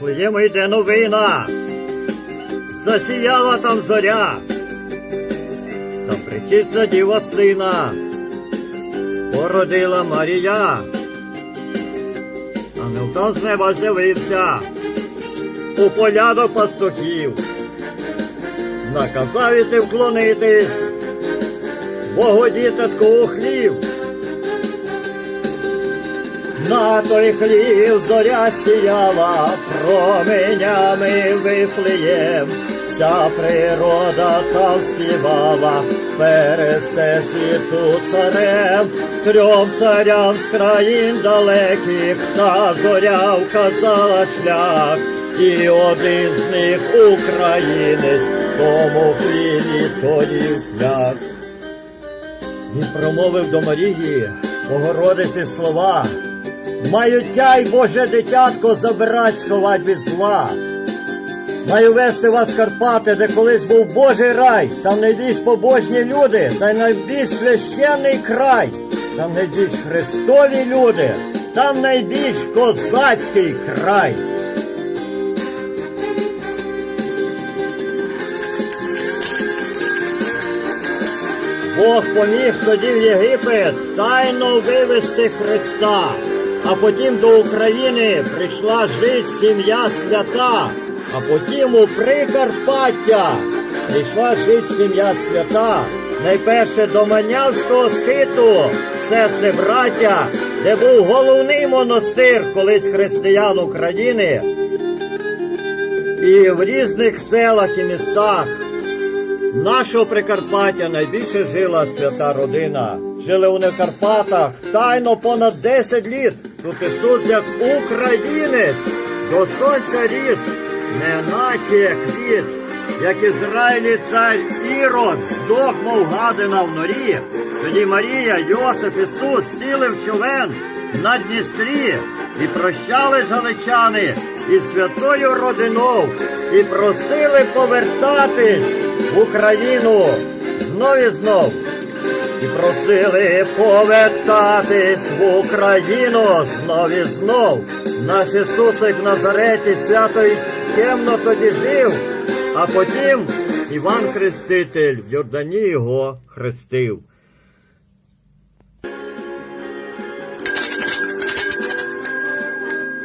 Вифлеєм йде новина, засіяла там зоря, там причисла діва сина, породила Марія, ангел там з неба з'явився, у полядок пастухів, наказав іти вклонитись, Богу дітатку у хлів. На той хлів зоря сіяла, променями вифлеєм, вся природа там співала, перед всесвіту царем, трьом царям з країн далеких, та зоря вказала шлях, і один з них українець, тому хлібі тоді шлях. Він промовив до Марії, Богородиці слова. Маю тяй, Боже дитятко, забирать, сховать від зла. Маю вести вас в Карпати, де колись був Божий рай, там найбільш побожні люди, та й найбільш священний край, там найбільш Христові люди, там найбільш козацький край. Бог поміг тоді в Єгипет тайно вивести Христа, а потім до України прийшла жить сім'я свята, а потім у Прикарпаття прийшла жить сім'я свята. Найперше до Манявського схиту, сестри браття, де був головний монастир колись християн України. І в різних селах і містах Нашого Прикарпаття найбільше жила свята родина. Жили вони в Карпатах тайно понад 10 літ. Тут Ісус як українець. До сонця ріс, неначе квіт, як Ізраїлі цар Ірод, здох, мов гадина в норі. Тоді Марія, Йосип, Ісус сіли в човен на Дністрі. І прощались галичани із святою родиною, і просили повертатись в Україну. Знов і знов. І просили повертатись в Україну знов і знов. Наш Ісусик в Назареті свято темно тоді жив, а потім Іван Хреститель в Йордані його хрестив.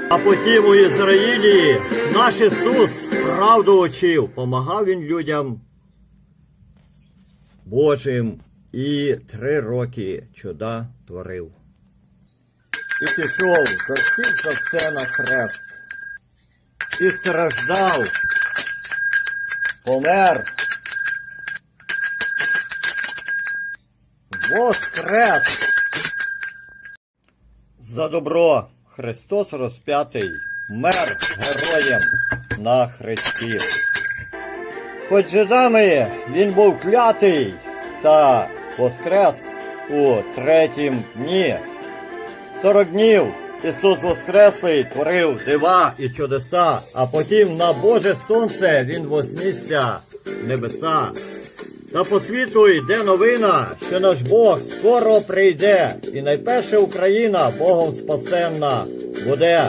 А потім у Ізраїлі наш Ісус правду учив, помагав він людям Божим і три роки чуда творив. І пішов за всіх за все на хрест. І страждав, помер. Воскрес! За добро Христос розп'ятий, мер героєм на хресті. Хоч жидами він був клятий та воскрес у третім дні. Сорок днів Ісус Воскреслий творив дива і чудеса, а потім на Боже Сонце Він вознісся в небеса. Та по світу йде новина, що наш Бог скоро прийде, і найперше Україна Богом спасенна буде.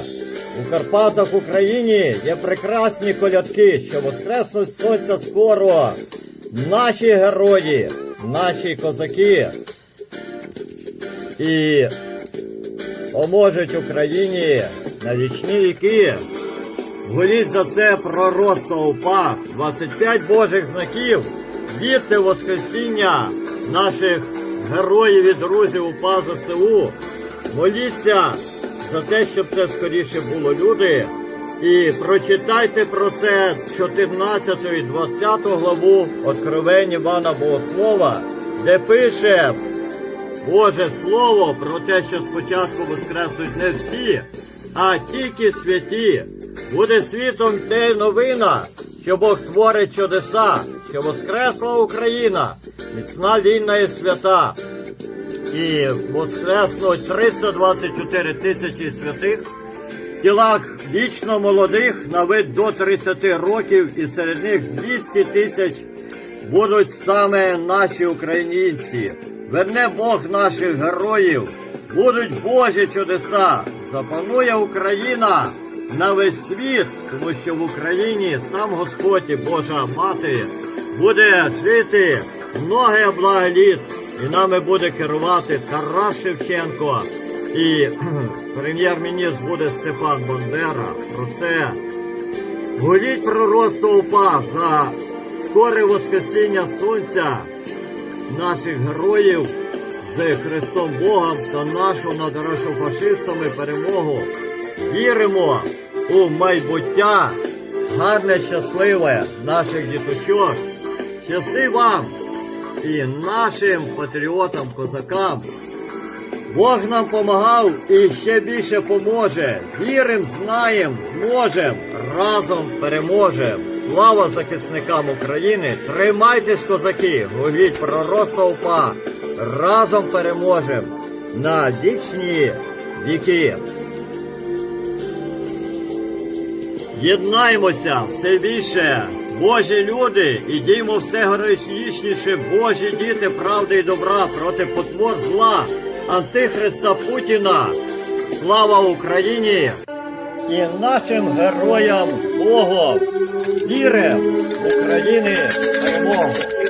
У Карпатах Україні є прекрасні колядки, що воскреснуть сонця скоро. Наші герої, наші козаки і поможуть Україні на вічні віки. Голіть за це пророцтво УПА, 25 Божих знаків, вірте Воскресіння наших героїв і друзів УПА ЗСУ. Моліться за те, щоб це скоріше було люди. І прочитайте про це 14 і 20 главу Откровень Івана Богослова, де пише Боже Слово про те, що спочатку воскресуть не всі, а тільки святі. Буде світом те новина, що Бог творить чудеса, що воскресла Україна, міцна вільна і свята. І воскреснуть 324 тисячі святих тілах вічно молодих на вид до 30 років, і серед них 200 тисяч будуть саме наші українці. Верне Бог наших героїв, будуть Божі чудеса, запанує Україна, на весь світ, тому що в Україні сам Господь і Божа Мати буде жити многе благоліт, і нами буде керувати Тарас Шевченко. І прем'єр-міністр буде Степан Бандера. Про це Гуліть пророцтво упа за скоре воскресіння сонця наших героїв з Христом Богом та нашу над фашистами перемогу. Віримо у майбуття, гарне, щасливе наших діточок. Щасти вам і нашим патріотам, козакам. Бог нам помагав і ще більше поможе. Вірим, знаєм, зможем, разом переможем. Слава захисникам України! Тримайтесь, козаки! Гуліть пророста упа! Разом переможем на вічні віки! Єднаймося все більше, Божі люди, і діймо все героїчніше, Божі діти правди і добра проти потвор зла, антихриста Путіна. Слава Україні і нашим героям з Богом. Віри України перемогу.